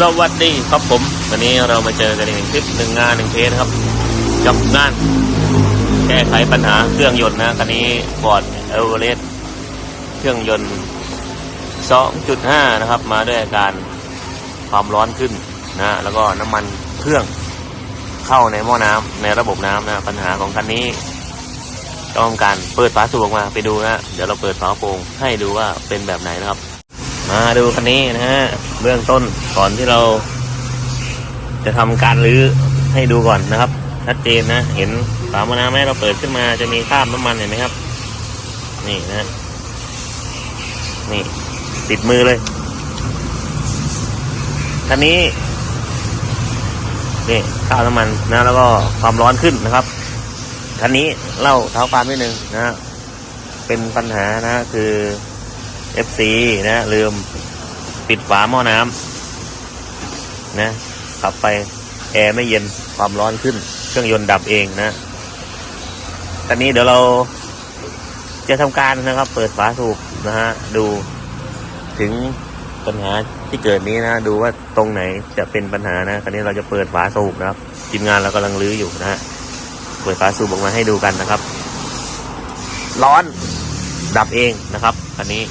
สวัสดีครับผม วันนี้เรามาเจอกันอีกหนึ่งคลิปหนึ่งงานหนึ่งเทสครับกับงาน แก้ไขปัญหาเครื่องยนต์นะคันนี้ฟอร์ดเอเวอเรสต์เครื่องยนต์ 2.5 นะครับ มาด้วยอาการความร้อนขึ้นนะแล้วก็น้ำมันเครื่องเข้าในหม้อน้ำในระบบน้ำนะปัญหาของคันนี้ต้องการเปิดฝาสูบออกมาไปดูนะเดี๋ยวเราเปิดฝาโปร่งให้ดูว่าเป็นแบบไหนนะครับ มาดูคันนี้นะฮะเบื้องต้นก่อนที่เรา จะทำการรื้อให้ดูก่อนนะครับชัดเจนนะเห็นฝาหม้อน้ำไหมเราเปิดขึ้นมาจะมีคราบน้ำมันเห็นไหมครับ นี่นะ นี่ ติดมือเลยคันนี้นี่คราบน้ำมันนะแล้วก็ความร้อนขึ้นนะครับคันนี้เล่าเท้าความนิดนึงนะเป็นปัญหานะคือ FC นะลืมปิดฝาหม้อน้ำนะขับไปแอร์ไม่เย็นความร้อนขึ้น เครื่องยนต์ดับเองนะ ตอนนี้เดี๋ยวเราจะทำการนะครับ เปิดฝาสูบนะฮะดูถึงปัญหาที่เกิดนี้นะ ดูว่าตรงไหนจะเป็นปัญหานะตอนนี้เราจะเปิดฝาสูบนะครับทีมงานเรากำลังรื้ออยู่นะฮะเปิดฝาสูบออกมาให้ดูกันนะครับ ร้อนดับเองนะครับ อันนี้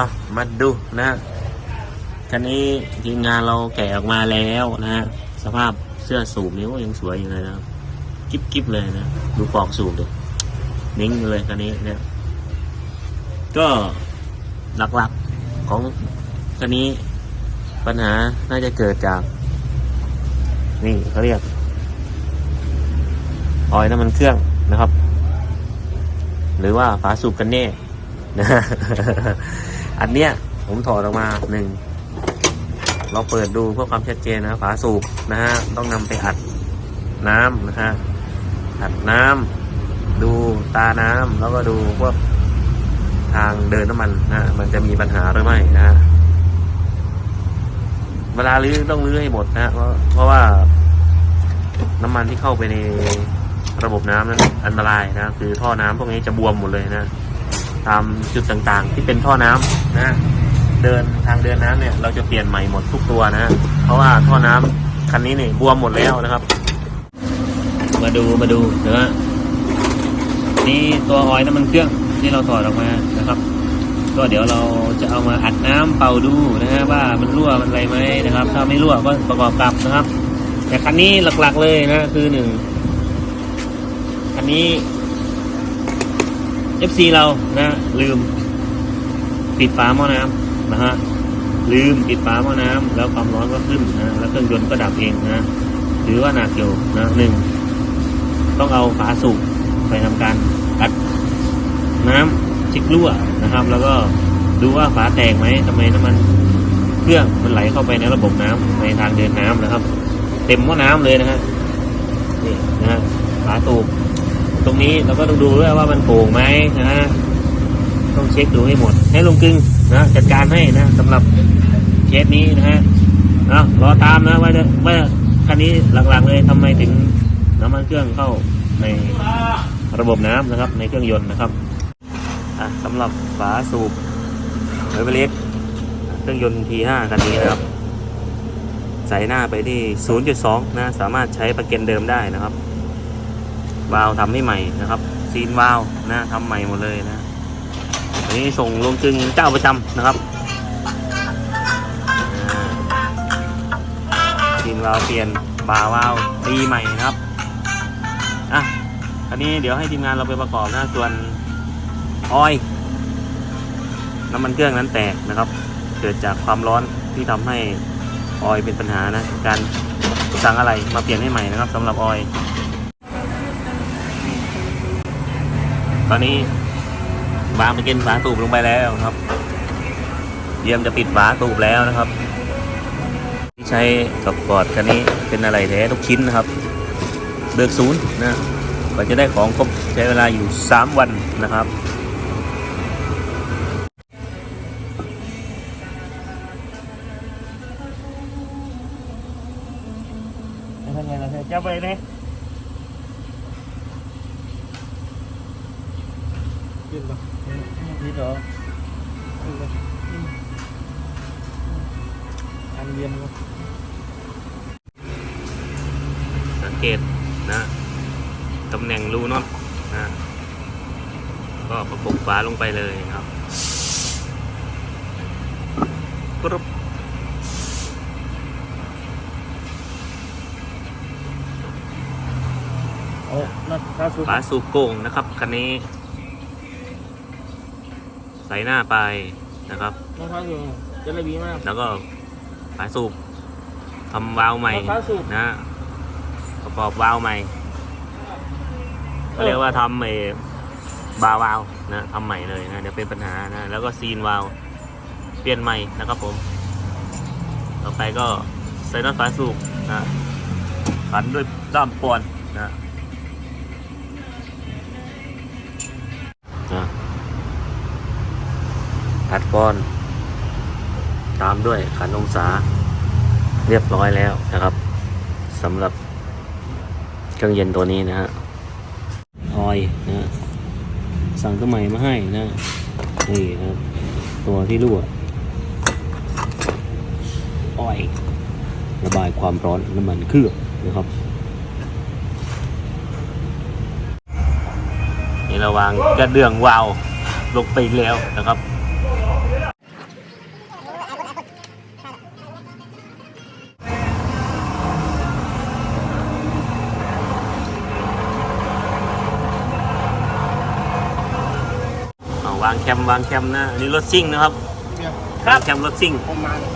เอามาดูนะฮะคันนี้ทีมงานเราแกะออกมาแล้วนะฮะสภาพเสื้อสูบนี้ก็ยังสวยอยู่เลยนะครับกิ๊บกิ๊บเลยนะ ดูปลอกสูบดินิ่งเลยคันนี้เนี่ย ก็หลักๆของคันนี้ปัญหาน่าจะเกิดจาก นี่เขาเรียก ออยน้ำมันเครื่องนะครับ หรือว่าฝาสูบกันแน่นะ อันเนี้ยผมถอดออกมาหนึ่งเราเปิดดูเพื่อความชัดเจนนะฝาสูบนะฮะต้องนำไปอัดน้ำนะฮะอัดน้ำดูตาน้ำแล้วก็ดูพวกทางเดินน้ำมันนะมันจะมีปัญหาหรือไม่นะฮะเวลาลื้อต้องลื้อให้หมดนะ เพราะเพราะว่า น้ำมันที่เข้าไปในระบบน้ำนั้นอันตรายนะ คือท่อน้ำพวกนี้จะบวมหมดเลยนะ ตามจุดต่างๆ ที่เป็นท่อน้ำนะเดินทางเดินน้ำเนี่ย เราจะเปลี่ยนใหม่หมดทุกตัวนะ เพราะว่าท่อน้ำคันนี้เนี่ยบวมหมดแล้วนะครับ มาดูมาดูนะฮะนี่ตัวออยล์น้ำมันเครื่องที่เราถอดออกมานะครับ ก็เดี๋ยวเราจะเอามาอัดน้ำเป่าดูนะฮะว่ามันรั่วมันอะไรไหมนะครับ ถ้าไม่รั่วก็ประกอบกลับนะครับ แต่คันนี้หลักๆเลยนะคือหนึ่งคันนี้ FC เรานะ ลืมปิดฝาหม้อน้ำนะฮะลืมปิดฝาหม้อน้ำแล้วความร้อนก็ขึ้นนะแล้วเครื่องยนต์ก็ดับเองนะถือว่าหนักอยู่นะหนึ่งต้องเอาฝาสูบไปทำการอัดน้ำช็ครั่วนะครับ แล้วก็ดูว่าฝาแตกไหมทำไมน้ำมันเครื่องมันไหลเข้าไปในระบบน้ำในทางเดินน้ำนะครับ เต็มหม้อน้ำเลยนะฮะนี่นะฮะฝาสูบ ตรงนี้เราก็ต้องดูด้วยว่ามันโป่งไหมนะต้องเช็คดูให้หมด ให้ลุงกึงนะจัดการให้นะสำหรับเคสนี้นะฮะเอารอตามนะว่าจะว่าคันนี้หลักๆเลยทำไมถึงน้ำมันเครื่องเข้าในระบบน้ำนะครับ ในเครื่องยนต์นะครับอะสำหรับฝาสูบเวเบเลสเครื่องยนต์ T5 คันนี้นะครับใส่หน้าไปที่ 0.2 นะ สามารถใช้ประกันเดิมได้นะครับ วาล์วทำให้ใหม่นะครับ ซีนวาล์วนะทำใหม่หมดเลยนะอันนี้ส่งลงจึงเจ้าประจำนะครับซีนวาล์วเปลี่ยนบาวาล์วตีใหม่นะครับอะอันนี้เดี๋ยวให้ทีมงานเราไปประกอบนะส่วนออยน้ำมันเครื่องนั้นแตกนะครับ เกิดจากความร้อนที่ทำให้ออยเป็นปัญหานะ การสั่งอะไรมาเปลี่ยนให้ใหม่นะครับสำหรับออย ตอนนี้วางไปกินฝาตูบลงไปแล้วครับ เยี่ยมจะปิดฝาตูบแล้วนะครับ ที่ใช้กับกอดคันนี้เป็นอะไรแท้ทุกชิ้นนะครับเบิกศูนย์นะกว่าจะได้ของครบใช้เวลาอยู่ 3 วันนะครับทำไงล่ะจะไปไหน ลงไปเลยครับกรุบเอานัดข้าสุดฝาสูบโก่งนะครับคันนี้ ใส่หน้าไปนะครับนัดข้าสุดจะระบีมาก แล้วก็ฝาสูบทำวาล์วใหม่ฝาสูบนะประกอบวาล์วใหม่เขาเรียกว่าทำเออบาวาล์ว นะทำใหม่เลยนะเดี๋ยวเป็นปัญหานะแล้วก็ซีนวาลเปลี่ยนใหม่นะครับผม ต่อไปก็ใส่น็อตฝาสูบนะขันด้วยด้ามปอนนะนะอัดก้อน ตามด้วยขันองศาเรียบร้อยแล้วนะครับสำหรับเครื่องเย็นตัวนี้นะฮะออยนะ สั่งตัวใหม่มาให้นะนี่ครับตัวที่รั่วออยระบายความร้อนน้ำมันเครื่องนะครับนี่เราวางกระเดื่องวาวลงไปอีกแล้วนะครับาวางแคมวางแคมนะอันนี้รถซิ่งนะครับครับแคมรถซิ่ง ผมมาเขา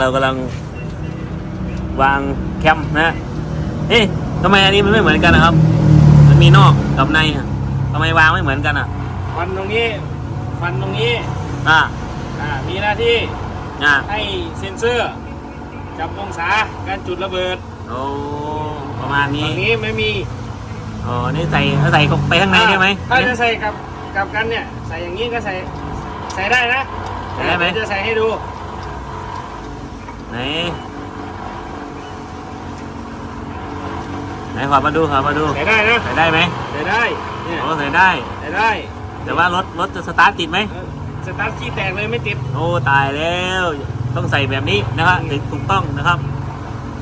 เรากำลังวางแคมป์นะเอ๊ะทำไมอันนี้มันไม่เหมือนกันนะครับ มันมีนอกกับในอะทำไมวางไม่เหมือนกันอะ ฟันตรงนี้ ฟันตรงนี้อ่าอ่ามีหน้าที่อ่าให้เซ็นเซอร์ จับองศาการจุดระเบิดโอ้ประมาณตนี้รงนี้ไม่มีอ๋อนี่ใส่ใส่ไปข้างในได้ไหมถ้าจะใส่กับกับกันเนี่ย ใส่อย่างนี้ก็ใส่ใส่ได้นะใส่ได้ไหมเยวจะใส่ให้ดู ไหน ไหนขอมาดูขอมาดู ใส่ได้นะใส่ได้ไหมใส่ได้เนี่ยโอ้ใส่ได้ ใส่ได้ แต่ว่ารถรถจะสตาร์ทติดไหมเออสตาร์ทขี้แตกเลยไม่ติด โอ้ตายแล้ว ต้องใส่แบบนี้นะครับถึงถูกต้องนะครับ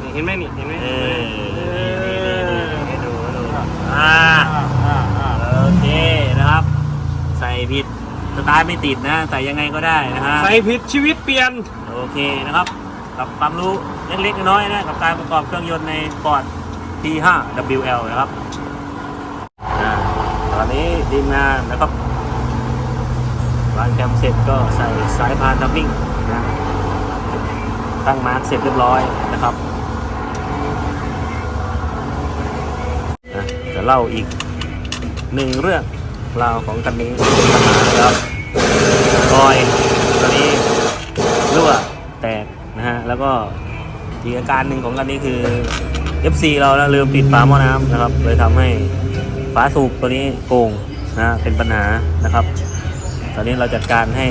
นี่เห็นไหมนี่ เห็นไหมเออเออให้ดูให้ดูอ่าอ่าอ่าอ่าโอเคนะครับ ใส่ผิดสตาร์ทไม่ติดนะ ใส่ยังไงก็ได้นะฮะใส่ผิดชีวิตเปลี่ยน โอเคนะครับ กับความรู้เล็กๆน้อยๆนะกับการประกอบเครื่องยนต์ใน Ford T5 WL นะครับตอนนี้ทีมงานนะครับวางแคมเสร็จก็ใส่สายพานทับบิ้งนะตั้งมาร์กเสร็จเรียบร้อยนะครับจะเล่าอีกหนึ่งเรื่องราวของคันนี้ปัญหานะครับรอยตัวนี้รั่วแตกนะฮะ แล้วก็ อีกอาการหนึ่งของคันนี้คือ FC เรานะลืมปิดฝาหม้อน้ำนะครับเลยทำให้ฝาสูบตัวนี้โกงนะเป็นปัญหานะครับ ตอนนี้เราจัดการให้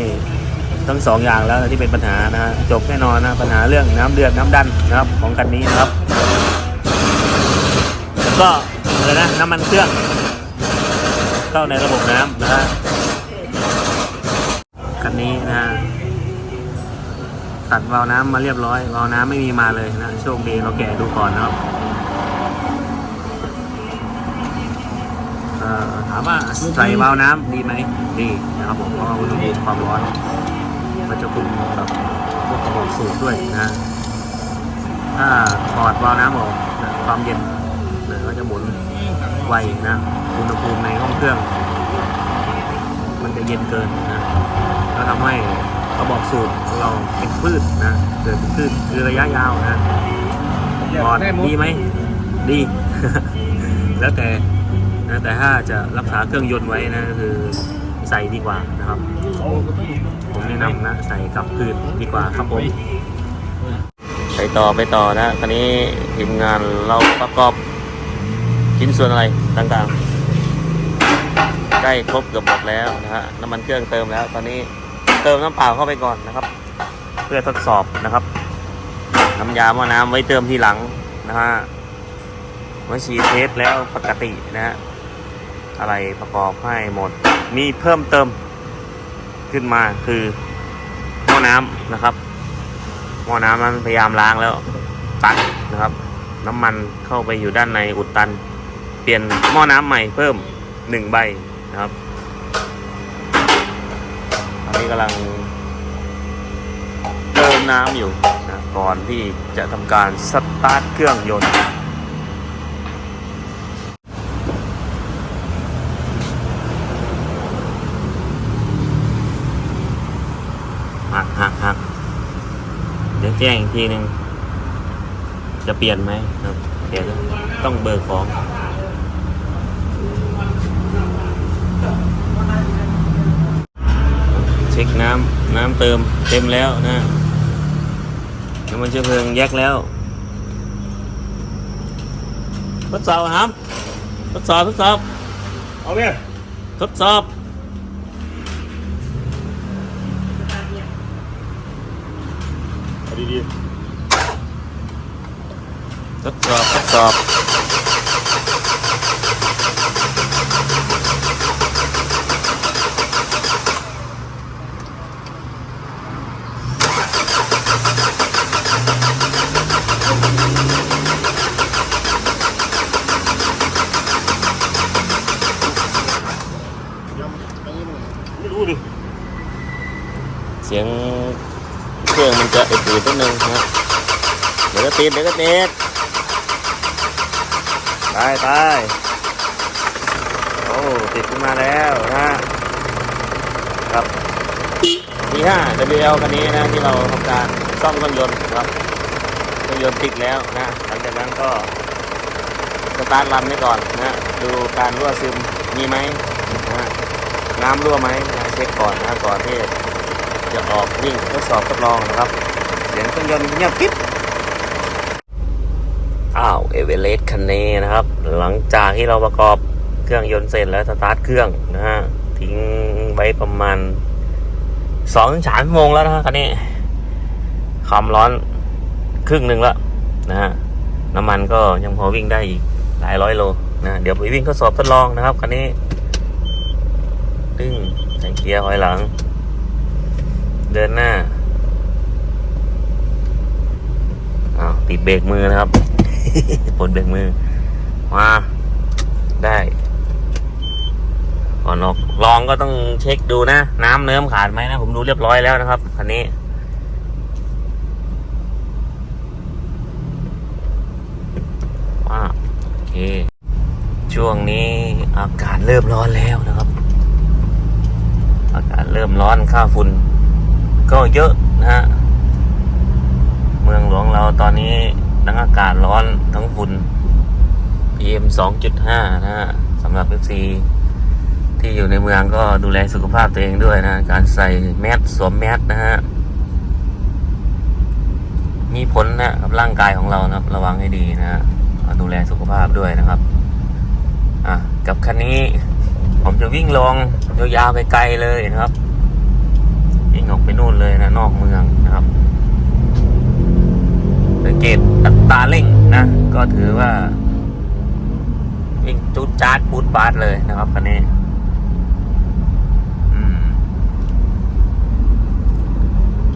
ทั้งสองอย่างแล้วที่เป็นปัญหานะฮะจบแน่นอนนะปัญหาเรื่องน้ำเดือดน้ำดันนะครับของคันนี้นะครับ แล้วก็อะไรนะน้ำมันเครื่อง เข้าในระบบน้ำนะฮะคันนี้นะฮะ ตัดวาล์วน้ำมาเรียบร้อยวาล์วน้ำไม่มีมาเลยนะโชคดีเราแกะดูก่อนนะครับเอ่อถามว่าใส่วาล์วน้ำดีไหมดีนะครับผมเพราะว่าอุณหภูมิความร้อน มันจะคุมกับพวกกระบอกสูบด้วยนะถ้าถอดวาล์วน้ำออกความเย็นเดี๋ยก็จะหมุนไวนะอุณหภูมิในห้องเครื่อง มันจะเย็นเกินนะแล้วทำให้ กระบอกสูบของเราเป็นพืชนะเกิดเป็นพืชคือระยะยาวนะถอดดีไหมดี แล้วแต่นะแต่ถ้าจะรักษาเครื่องยนต์ไว้นะคือใส่ดีกว่านะครับ ผมแนะนำนะใส่กับพืชดีกว่าครับผมไปต่อไปต่อนะคราวนี้ทีมงานเราประกอบชิ้นส่วนอะไรต่างๆ ใกล้ครบเกือบหมดแล้วนะฮะน้ำมันเครื่องเติมแล้วตอนนี้ เติมน้ำเปล่าเข้าไปก่อนนะครับ เพื่อทดสอบนะครับ น้ำยาหม้อน้ำไว้เติมทีหลังนะฮะไว้ฉีดเทสแล้วปกตินะฮะอะไรประกอบให้หมด มีเพิ่มเติมขึ้นมาคือหม้อน้ำนะครับหม้อน้ำนั้นพยายามล้างแล้วตันนะครับ น้ำมันเข้าไปอยู่ด้านในอุดตัน เปลี่ยนหม้อน้ำใหม่เพิ่มหนึ่งใบนะครับ อนนี้กำลังเติมน้ำอยู่นะก่อนที่จะทำการสตาร์ทเครื่องยนต์หักหักหักเดี๋ยวแจ้งอีกทีหนึ่งจะเปลี่ยนไหมครับเดี๋ยวต้องเบิกของ ช็คน้ำน้ำเติมเต็มแล้วนะน้ำมันเชื้อเพลิงแยกแล้วทดสอบครับทดสอบทดสอบเอาเนี่ยทดสอบเอาดีทดสอบทดสอบๆไม่รู้ดิ เสียงเครื่องมันจะอืดๆนิดนึงนะเดี๋ยวก็ ติดเดี๋ยวก็ติดตายตายโอ้ติดขึ้นมาแล้วนะครับทีห้า WL คันนี้นะที่เราทำการซ่อมเครื่องยนต์ครับเครื่องยนต์ติดแล้วนะหลังจากนั้นก็สตาร์ทรันไว้ก่อนนะดูการรั่วซึมมีไหมนะน้ำรั่วไหมนะเช็คก่อนนะก่อนที่จะออกวิ่งทดสอบทดลองนะครับ เสียงเครื่องยนต์เงียบกิ๊บ เอเวอเรสต์คันนี้นะครับ หลังจากที่เราประกอบเครื่องยนต์เสร็จแล้วสตาร์ทเครื่องนะฮะทิ้งไว้ประมาณสองถึงสามชั่วโมงแล้วนะฮะคันนี้ความร้อนครึ่งหนึ่งแล้วนะฮะน้ำมันก็ยังพอวิ่งได้อีกหลายร้อยโลนะเดี๋ยวไปวิ่งทดสอบทดลองนะครับคันนี้ดึงใส่เกียร์ถอยหลัง เดินหน้าอ้าวติดเบรกมือนะครับ ปลเบรกมือมาได้ก่อนออกลองก็ต้องเช็คดูนะ น้ำเนิ้มขาดไหมนะ ผมดูเรียบร้อยแล้วนะครับคันนี้ว้าโอเค ช่วงนี้อากาศเริ่มร้อนแล้วนะครับ อากาศเริ่มร้อนค่าฝุ่นก็เยอะนะฮะ เมืองหลวงเราตอนนี้ ทั้งอากาศร้อนทั้งฝุ่น PM 2.5 นะฮะสำหรับ FC ที่อยู่ในเมืองก็ดูแลสุขภาพตัวเองด้วยนะ การใส่แมสสวมแมสนะฮะ มีผลนะกับร่างกายของเรานะครับระวังให้ดีนะฮะดูแลสุขภาพด้วยนะครับ อะ กับคันนี้ ผมจะวิ่งลงยาวๆไกลๆเลยนะครับ วิ่งออกไปนู่นเลยนะ นอกเมืองนะครับ สังเกตอัตราเร่งนะ ก็ถือว่า วิ่งจุดจาดปูดปาดเลยนะครับคันนี้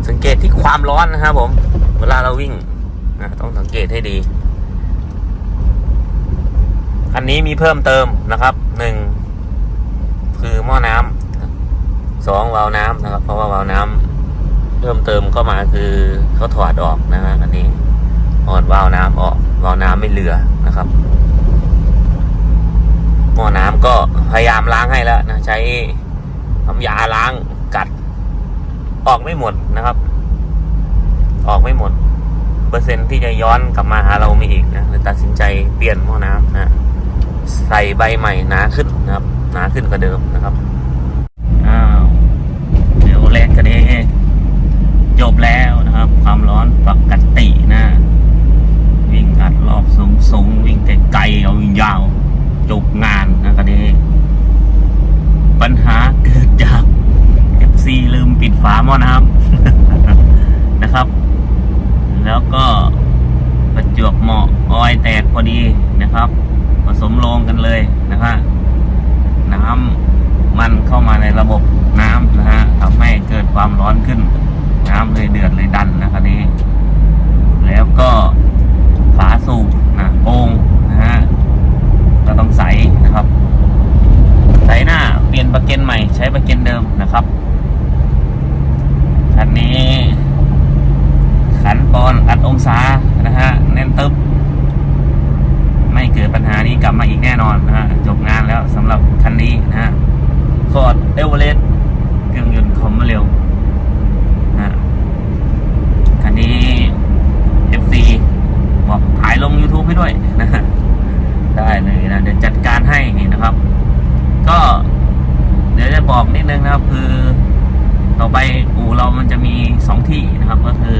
สังเกตที่ความร้อนนะครับผม เวลาเราวิ่งนะต้องสังเกตให้ดีอันนี้มีเพิ่มเติมนะครับหนึ่งคือหม้อน้ำสองวาล์วน้ำนะครับ เพราะว่าวาล์วน้ำเพิ่มเติมเข้ามาคือเขาถอดออกนะฮะอันนี้ ถอดวาล์วน้ำออกวาล์วน้ำไม่เหลือนะครับหม้อน้ำก็พยายามล้างให้แล้วนะใช้น้ำยาล้างกัด ออกไม่หมดนะครับ ออกไม่หมด เปอร์เซ็นต์ที่จะย้อนกลับมาหาเราไม่อีกนะเลยตัดสินใจเปลี่ยนหม้อน้ำนะใส่ใบใหม่หนาขึ้นนะครับหนาขึ้นกว่าเดิมนะครับอ้าวเดี๋ยวแรกกันนี้จบแล้วนะครับ ความร้อนปกตินะ วิ่งอัดรอบสูงสูงวิ่งแตกไกลเอายาวจบงานนะกันนี้ปัญหาเกิดจาก FC ลืมปิดฝาหม้อน้ำนะครับ แล้วก็ประจวบเหมาะออยแตกพอดีนะครับ ผสมลงกันเลยนะฮะน้ำมันเข้ามาในระบบน้ำนะฮะทำให้เกิดความร้อนขึ้น น้ำเลยเดือดเลยดันนะครับนี้ แล้วก็ ฝาสูบนะโป่งนะฮะก็ต้องใสนะครับ ใสหน้าเปลี่ยนประเก็นใหม่ใช้ประเก็นเดิมนะครับคันนี้ขันปอนอัดองศานะฮะแน่นตึบไม่เกิดปัญหานี้กลับมาอีกแน่นอนนะฮะจบงานแล้วสำหรับคันนี้นะฮะฟอร์ดเอเวอเรสต์เครื่องยนต์คอมมเร็วนะฮะคันนี้ FC บอกถ่ายลง YouTube ให้ด้วยนะได้เลยนะเดี๋ยวจัดการให้นะครับ ก็ เดี๋ยวจะบอกนิดนึงนะครับ คือ ต่อไปอู่เรามันจะมีสองที่นะครับ ก็คือ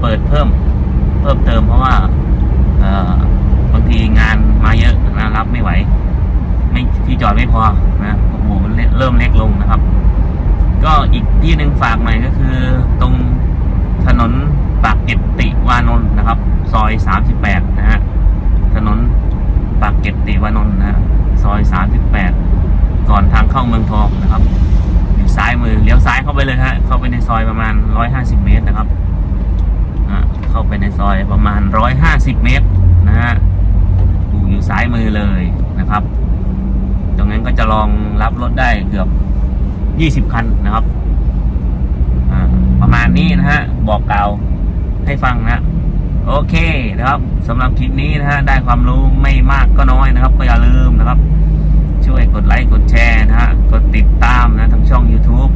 เปิดเพิ่มเพิ่มเติมเพราะว่าบางทีงานมาเยอะนะรับไม่ไหว ไม่ที่จอดไม่พอนะอู่มันเริ่มเล็กลงนะครับ ก็อีกที่หนึ่งฝากใหม่ก็คือตรง ถนนปากเกร็ดติวานนท์นะครับ ซอย 38 นะฮะ ถนนปากเกร็ดติวานนท์นะฮะ ซอย 38 ก่อนทางเข้าเมืองทองนะครับอยู่ซ้ายมือ เลี้ยวซ้ายเข้าไปเลยฮะ เข้าไปในซอยประมาณ 150 เมตรนะครับอะเข้าไปในซอยประมาณ 150 เมตรนะฮะอยู่อยู่ซ้ายมือเลยนะครับ ตรงนั้นก็จะลองรับรถได้เกือบ 20 คันนะครับ ประมาณนี้นะฮะ บอกกล่าวให้ฟังนะ โอเคนะครับสำหรับคลิปนี้นะฮะ ได้ความรู้ไม่มากก็น้อยนะครับ ก็อย่าลืมนะครับ ช่วยกดไลค์กดแชร์นะฮะ กดติดตามนะทางช่อง YouTube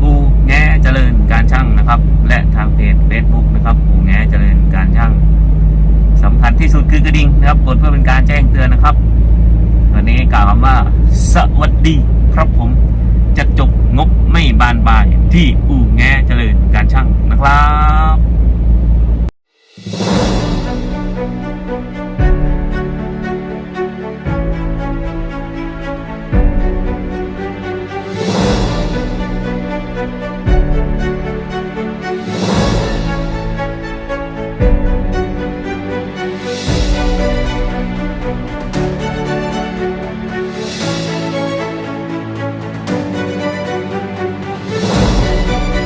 ปูแง่เจริญการช่างนะครับ และทางเพจ Facebook นะครับปูแง่เจริญการช่างสำคัญที่สุดคือกระดิ่งนะครับ กดเพื่อเป็นการแจ้งเตือนนะครับ วันนี้กล่าวคำว่า สวัสดีครับผมจะจบงบไม่บานปลายที่อู่แง่เจริญ 啦